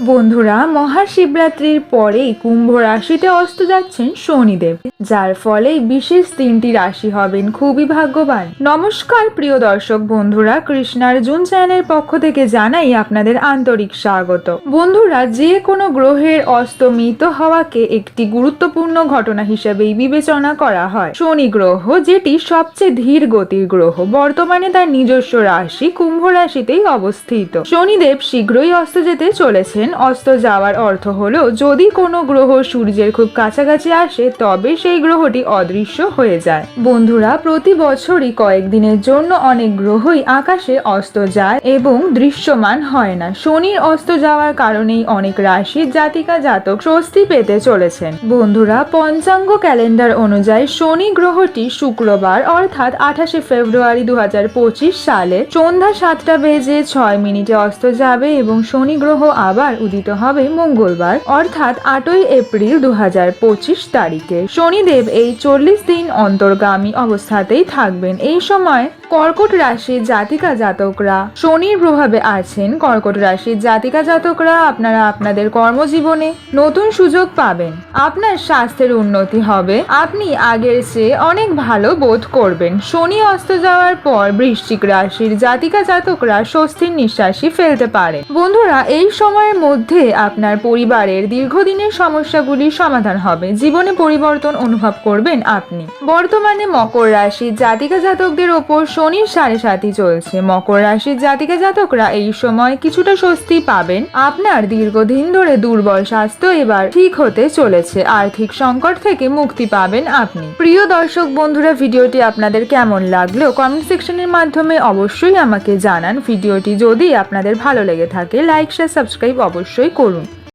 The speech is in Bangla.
বন্ধুরা, মহাশিবরাত্রির পরেই কুম্ভ রাশিতে অস্ত যাচ্ছেন শনিদেব, যার ফলে বিশেষ তিনটি রাশি হবেন খুবই ভাগ্যবান। নমস্কার প্রিয় দর্শক বন্ধুরা কৃষ্ণার জুন চ্যানেলের পক্ষ থেকে জানাই আপনাদের আন্তরিক স্বাগত। বন্ধুরা, যে কোনো গ্রহের অস্তমিত হওয়াকে একটি গুরুত্বপূর্ণ ঘটনা হিসেবেই বিবেচনা করা হয়। শনি গ্রহ, যেটি সবচেয়ে ধীর গতির গ্রহ, বর্তমানে তার নিজস্ব রাশি কুম্ভ রাশিতেই অবস্থিত। শনিদেব শীঘ্রই অস্ত যেতে চলেছেন অস্ত যাওয়ার অর্থ হলো, যদি কোনো গ্রহ সূর্যের খুব কাছাকাছি আসে, তবে সেই গ্রহটি অদৃশ্য হয়ে যায়। বন্ধুরা, প্রতি বছরই কয়েকদিনের জন্য অনেক গ্রহই আকাশে অস্ত যায় এবং দৃশ্যমান হয় না। শনির অস্ত যাওয়ার কারণেই অনেক রাশির জাতিকা জাতক স্বস্তি পেতে চলেছেন। বন্ধুরা, পঞ্চাঙ্গ ক্যালেন্ডার অনুযায়ী শনি গ্রহটি শুক্রবার, অর্থাৎ আঠাশে ফেব্রুয়ারি দু হাজার পঁচিশ সালে সন্ধ্যা সাতটা বেজে ছয় মিনিটে অস্ত যাবে এবং শনি গ্রহ আবার উদিত হবে মঙ্গলবার, অর্থাৎ আটই এপ্রিল দু হাজার পঁচিশ তারিখে। শনিদেব এই চল্লিশ দিন অন্তর্গামী অবস্থাতেই থাকবেন। এই সময় কর্কট রাশির জাতিকা জাতকরা। শনির প্রভাবে আছেন কর্কট রাশির জাতিকা জাতকরা। আপনারা আপনাদের কর্মজীবনে নতুন সুযোগ পাবেন। আপনার স্বাস্থ্যের উন্নতি হবে। আপনি আগের চেয়ে অনেক ভালো বোধ করবেন। শনি অস্ত যাওয়ার পর বৃশ্চিক রাশির জাতিকা জাতকরা স্বস্তির নিঃশ্বাসই ফেলতে পারে বন্ধুরা, এই সময়ের মধ্যে আপনার পরিবারের দীর্ঘদিনের সমস্যাগুলির সমাধান হবে। জীবনে পরিবর্তন অনুভব করবেন আপনি। বর্তমানে মকর রাশির জাতিকা জাতকদের ওপর শনির সাড়ে সাতই চলছে। মকর রাশির জাতিকা জাতকরা এই সময় কিছুটা স্বস্তি পাবেন। আপনার দীর্ঘদিন ধরে দুর্বল স্বাস্থ্য এবার ঠিক হতে চলেছে। আর্থিক সংকট থেকে মুক্তি পাবেন আপনি। প্রিয় দর্শক বন্ধুরা, ভিডিওটি আপনাদের কেমন লাগল কমেন্ট সেকশনের মাধ্যমে অবশ্যই আমাকে জানান। ভিডিওটি যদি আপনাদের ভালো লেগে থাকে, লাইক, শেয়ার, সাবস্ক্রাইব অবশ্যই করুন।